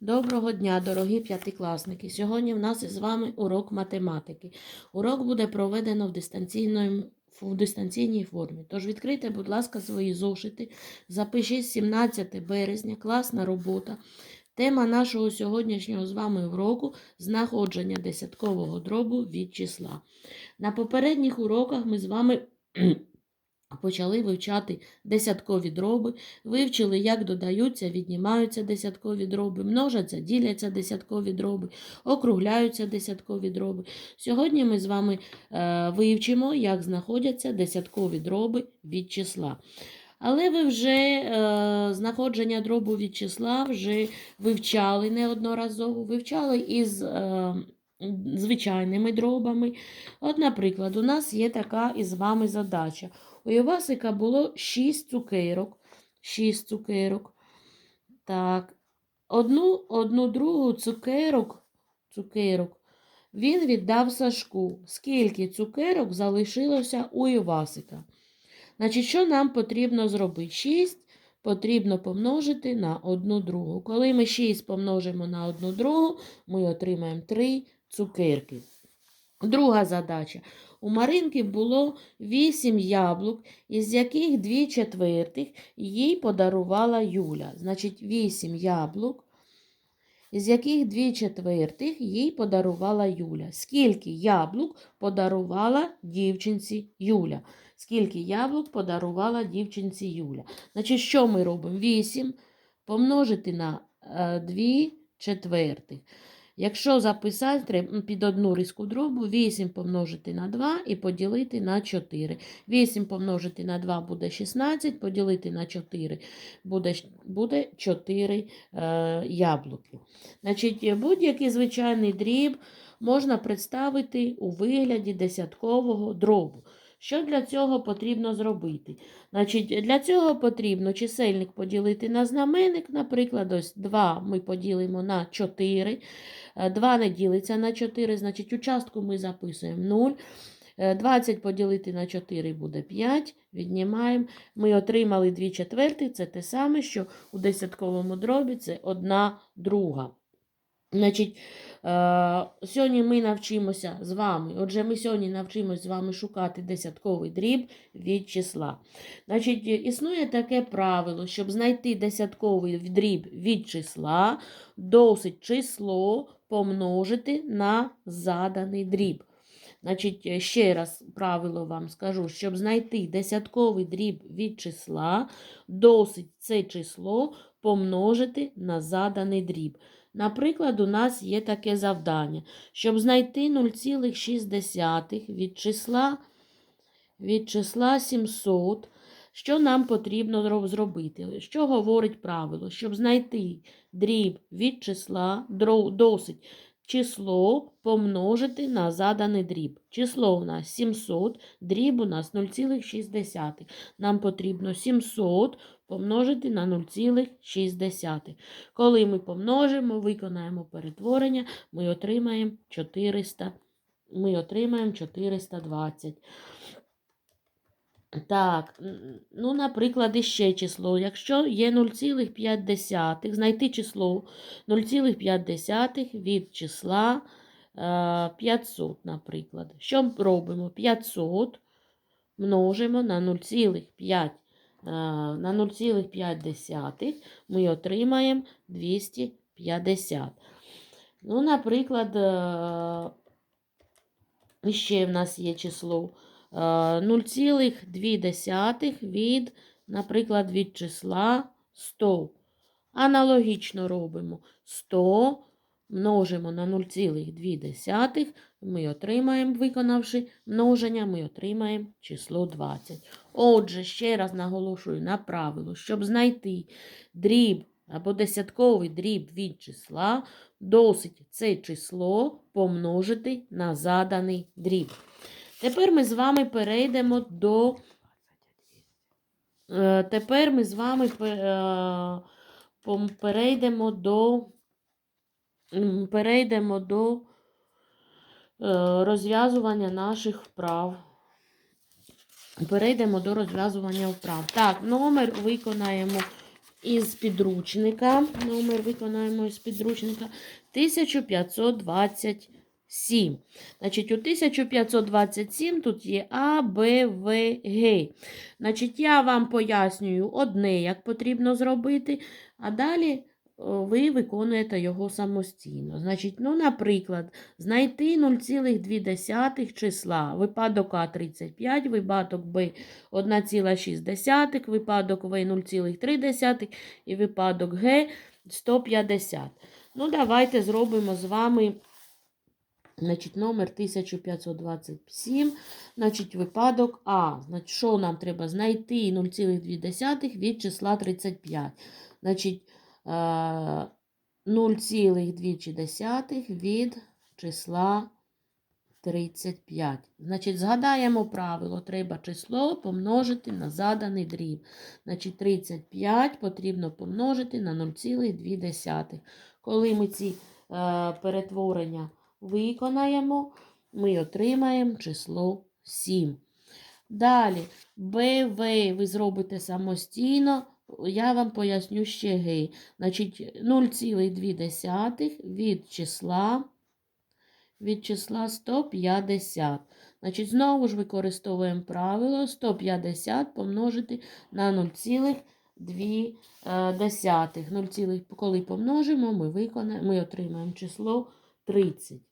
Доброго дня, дорогі п'ятикласники! Сьогодні в нас із вами урок математики. Урок буде проведено в, в дистанційній формі. Тож відкрийте, будь ласка, свої зошити. Запишіть 17 березня, класна робота. Тема нашого сьогоднішнього з вами уроку знаходження десяткового дробу від числа. На попередніх уроках ми з вами почали вивчати десяткові дроби, вивчили, як додаються, віднімаються десяткові дроби, множаться, діляться десяткові дроби, округляються десяткові дроби. Сьогодні ми з вами е, вивчимо, як знаходяться десяткові дроби від числа. Але ви вже е, знаходження дробу від числа вже вивчали неодноразово, вивчали із е, звичайними дробами. От, наприклад, у нас є така із вами задача. У Івасика було 6 цукерок. 6 цукерок. Так. Одну, одну другу цукерок, цукерок він віддав Сашку. Скільки цукерок залишилося у Івасика? Значить, що нам потрібно зробити? 6 потрібно помножити на одну другу. Коли ми 6 помножимо на одну другу, ми отримаємо 3 цукерки. Друга задача. У Маринки було 8 яблук, із яких 2 четвертих їй подарувала Юля. Значить, 8 яблук, із яких 2 четвертих їй подарувала Юля. Скільки яблук подарувала дівчинці Юля? Скільки яблук подарувала дівчинці Юля? Значить, що ми робимо? 8 помножити на 2 четвертих. Якщо записати, під одну риску дробу 8 помножити на 2 і поділити на 4. 8 помножити на 2 буде 16, поділити на 4 буде, буде 4 е, яблуки. Значить, будь-який звичайний дріб можна представити у вигляді десяткового дробу. Що для цього потрібно зробити? Значить, Для цього потрібно чисельник поділити на знаменник, наприклад, ось 2 ми поділимо на 4. 2 не ділиться на 4, значить участку ми записуємо 0. Е, 20 поділити на 4 буде 5, віднімаємо. Ми отримали 2 четверти, це те саме, що у десятковому дробі це 1 друга. Значить, е, сьогодні ми навчимося з вами, отже, ми сьогодні навчимося з вами шукати десятковий дріб від числа. Значить, існує таке правило, щоб знайти десятковий дріб від числа, досить число помножити на заданий дріб. Значить, ще раз правило вам скажу, щоб знайти десятковий дріб від числа, досить це число помножити на заданий дріб. Наприклад, у нас є таке завдання. Щоб знайти 0,6 від числа, від числа 700, що нам потрібно зробити? Що говорить правило? Щоб знайти дріб від числа, досить число помножити на заданий дріб. Число у нас 700, дріб у нас 0,6. Нам потрібно 700 помножити на 0,6. Коли ми помножимо, виконаємо перетворення, ми отримаємо 400. Ми отримаємо 420. Так, ну, наприклад, іще число. Якщо є 0,5, знайти число 0,5 від числа е, 500, наприклад. Що робимо? 500 множимо на 0,5 е, на 0,5 ми отримаємо 250. Ну, наприклад, е, ще в нас є число е, 0,2 від, наприклад, від числа 100. Аналогічно робимо 100 множимо на 0,2, ми отримаємо, виконавши множення, ми отримаємо число 20. Отже, ще раз наголошую на правило, щоб знайти дріб або десятковий дріб від числа, досить це число помножити на заданий дріб. Тепер ми з вами перейдемо до. Е, Тепер ми з вами е, перейдемо до. Перейдемо до е, розв'язування наших вправ. Перейдемо до розв'язування вправ. Так, номер виконаємо із підручника. Номер виконаємо із підручника 1527. Значить, у 1527 тут є А, Б, В, Г. Значить, я вам пояснюю одне, як потрібно зробити, а далі ви виконуєте його самостійно. Значить, ну, наприклад, знайти 0,2 числа. Випадок А 35, випадок Б 1,6, випадок В 0,3 і випадок Г 150. Ну, давайте зробимо з вами значить, номер 1527, значить, випадок А. Значить, що нам треба знайти 0,2 від числа 35. Значить, е, 0,2 від числа 35. Значить, згадаємо правило. Треба число помножити на заданий дріб. Значить, 35 потрібно помножити на 0,2. Коли ми ці е, перетворення виконаємо, ми отримаємо число 7. Далі, БВ ви зробите самостійно. Я вам поясню ще Г. Значить, 0,2 від числа від числа 150. Значить, знову ж використовуємо правило 150 помножити на 0,2. 0, коли помножимо, ми, виконаємо, ми отримаємо число 30.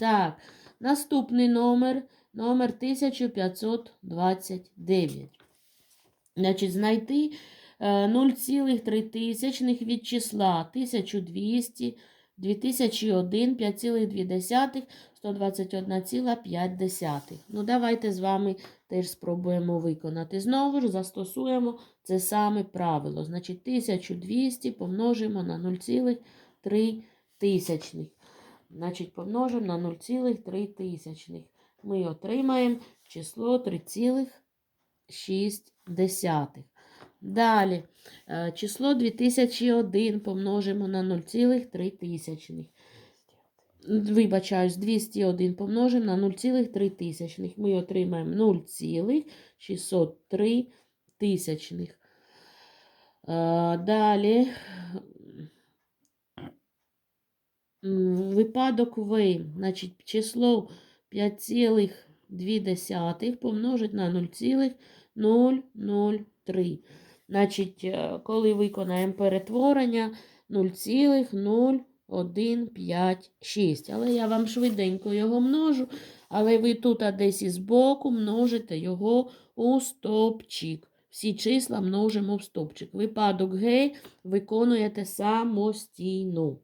Так, наступний номер номер 1529. Значить, знайти 0,3 від числа 1200, 2001, 5,2, 121,5. Ну, давайте з вами теж спробуємо виконати. Знову ж застосуємо це саме правило. Значить, 1200 помножимо на 0,3 тисячних. Значить, помножимо на 0,3 тисячних. Ми отримаємо число 3,6. Далі, е, число 2001 помножимо на 0,3 тисячних. Вибачаюсь, 201 помножимо на 0,3 тисячних. Ми отримаємо 0,603 тисячних. Е, Далі випадок В, значить, число 5,2 помножить на 0,003. Значить, е, коли виконаємо перетворення 0,0156. Але я вам швиденько його множу, але ви тут десь із боку множите його у стопчик. Всі числа множимо в стопчик. Випадок Г виконуєте самостійно.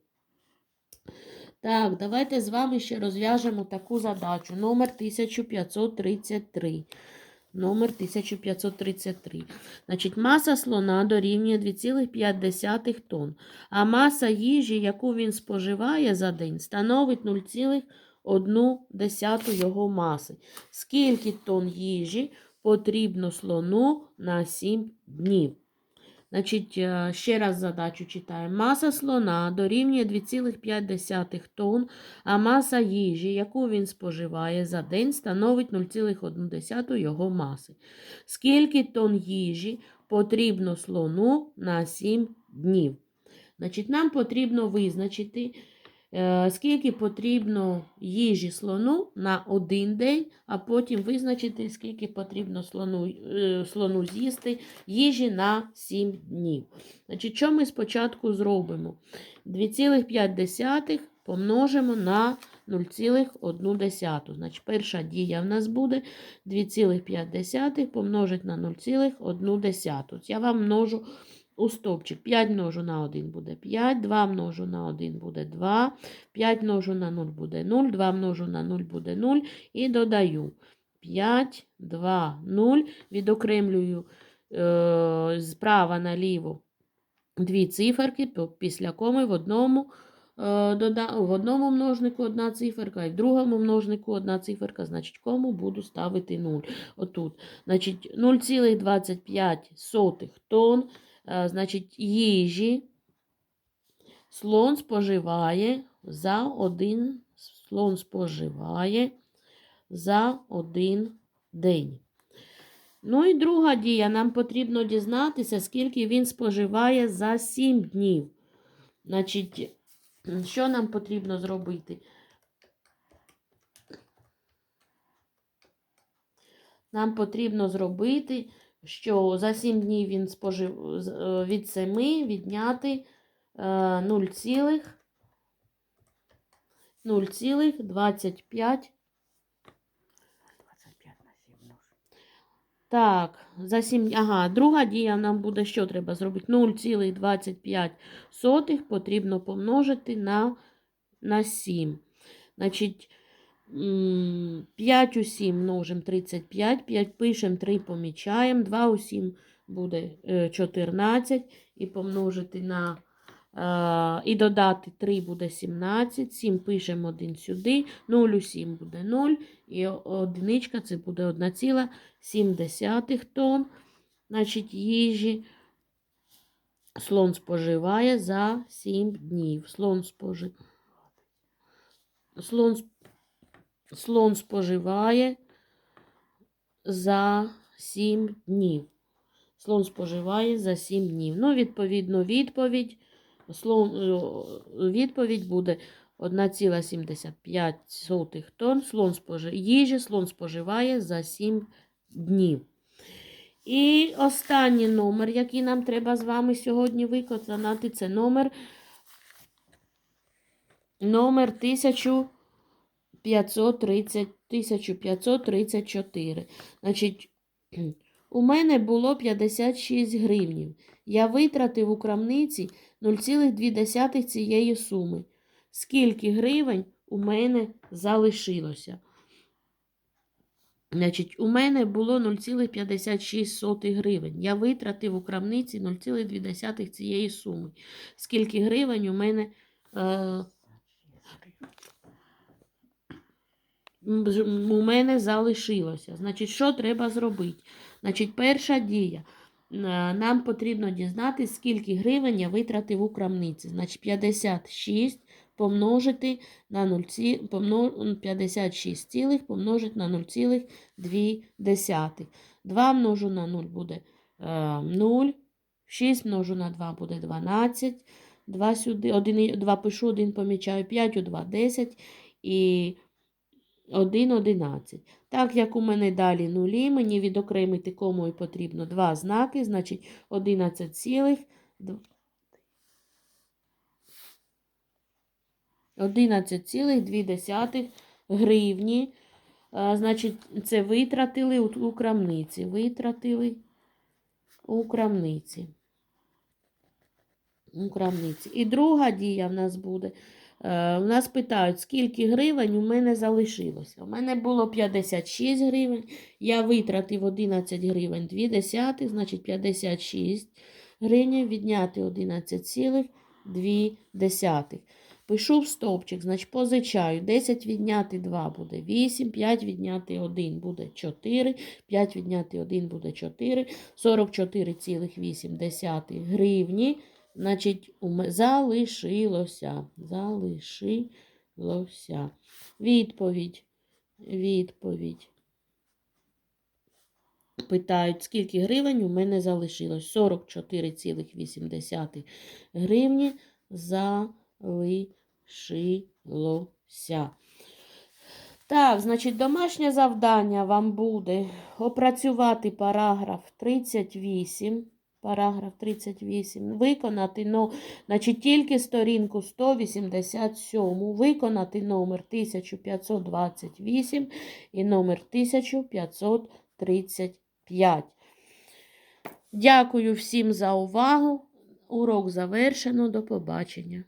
Так, давайте з вами ще розв'яжемо таку задачу. Номер 1533. Номер 1533. Значить, маса слона дорівнює 2,5 тонн, а маса їжі, яку він споживає за день, становить 0,1 його маси. Скільки тонн їжі потрібно слону на 7 днів? Значить, е, ще раз задачу читаю. Маса слона дорівнює 2,5 тонн, а маса їжі, яку він споживає за день, становить 0,1 його маси. Скільки тонн їжі потрібно слону на 7 днів? Значить, Нам потрібно визначити, скільки потрібно їжі слону на один день, а потім визначити, скільки потрібно слону, е, слону з'їсти їжі на 7 днів. Значить, Що ми спочатку зробимо? 2,5 помножимо на 0,1. Значить, перша дія в нас буде 2,5 помножити на 0,1. Я вам множу у стовпчик. 5 множу на 1 буде 5, 2 множу на 1 буде 2, 5 множу на 0 буде 0, 2 множу на 0 буде 0 і додаю 5, 2, 0. Відокремлюю е, справа наліво дві циферки, після коми в одному е, в одному множнику одна циферка, і в другому множнику одна циферка, значить, кому буду ставити 0. Отут. Значить, 0,25 тонн, значить, їжі слон споживає за один, слон споживає за один день. Ну і друга дія. Нам потрібно дізнатися, скільки він споживає за 7 днів. Значить, що нам потрібно зробити? Нам потрібно зробити, що за 7 днів він спожив е, від 7 відняти е, 0, цілих- 0,25 25 на 7. Так, за 7, ага, друга дія нам буде що треба зробити? 0,25 потрібно помножити на, на 7. Значить, 5 у 7 множимо 35, 5 пишемо, 3 помічаємо, 2 у 7 буде е, 14 і помножити на е, і додати 3 буде 17, 7 пишемо 1 сюди, 0 у 7 буде 0, і одиничка це буде 1,7 тонн. Значить, їжі слон споживає за 7 днів. Слон споживає. Слон, сп- слон споживає за 7 днів. Слон споживає за 7 днів. Ну, відповідно, відповідь. Слон, е, відповідь буде 1,75 тонн слон їжі слон споживає за 7 днів. І останній номер, який нам треба з вами сьогодні виконати, це номер, номер 1530, 1534. Значить, у мене було 56 гривнів. Я витратив у крамниці 0,2 цієї суми. Скільки гривень у мене залишилося? Значить, у мене було 0,56 гривень. Я витратив у крамниці 0,2 цієї суми. Скільки гривень у мене е, у мене залишилося. Значить, що треба зробити? Значить, перша дія. Е, Нам потрібно дізнатися, скільки гривень я витратив у крамниці. Значить, 56 помножити на 0, ці- 56 цілих помножити на 0,2. 2 множу на 0 буде е, 0. 6 множу на 2 буде 12. 2 сюди, 1, 2 пишу, 1 помічаю, 5 у 2 10 і 1 11. Так як у мене далі нулі, мені відокремити комою потрібно два знаки, значить 11 цілих, 11,2 гривні. Значить, це витратили у крамниці. Витратили у крамниці. У крамниці. І друга дія в нас буде. Е, у нас питають, скільки гривень у мене залишилося. У мене було 56 гривень. Я витратив 11 гривень 2 десятих, значить 56 гривень відняти 11,2 десятих. Пишу в стовпчик, значить позичаю. 10 відняти 2 буде 8, 5 відняти 1 буде 4, 5 відняти 1 буде 4, 44,8 гривні. Значить, залишилося. Залишилося. Відповідь. Відповідь. Питають, скільки гривень у мене залишилось? 44,8 гривні залишилося. Так, значить, домашнє завдання вам буде опрацювати параграф 38. Параграф 38. Виконати, ну, значить, тільки сторінку 187. Виконати номер 1528 і номер 1535. Дякую всім за увагу. Урок завершено. До побачення.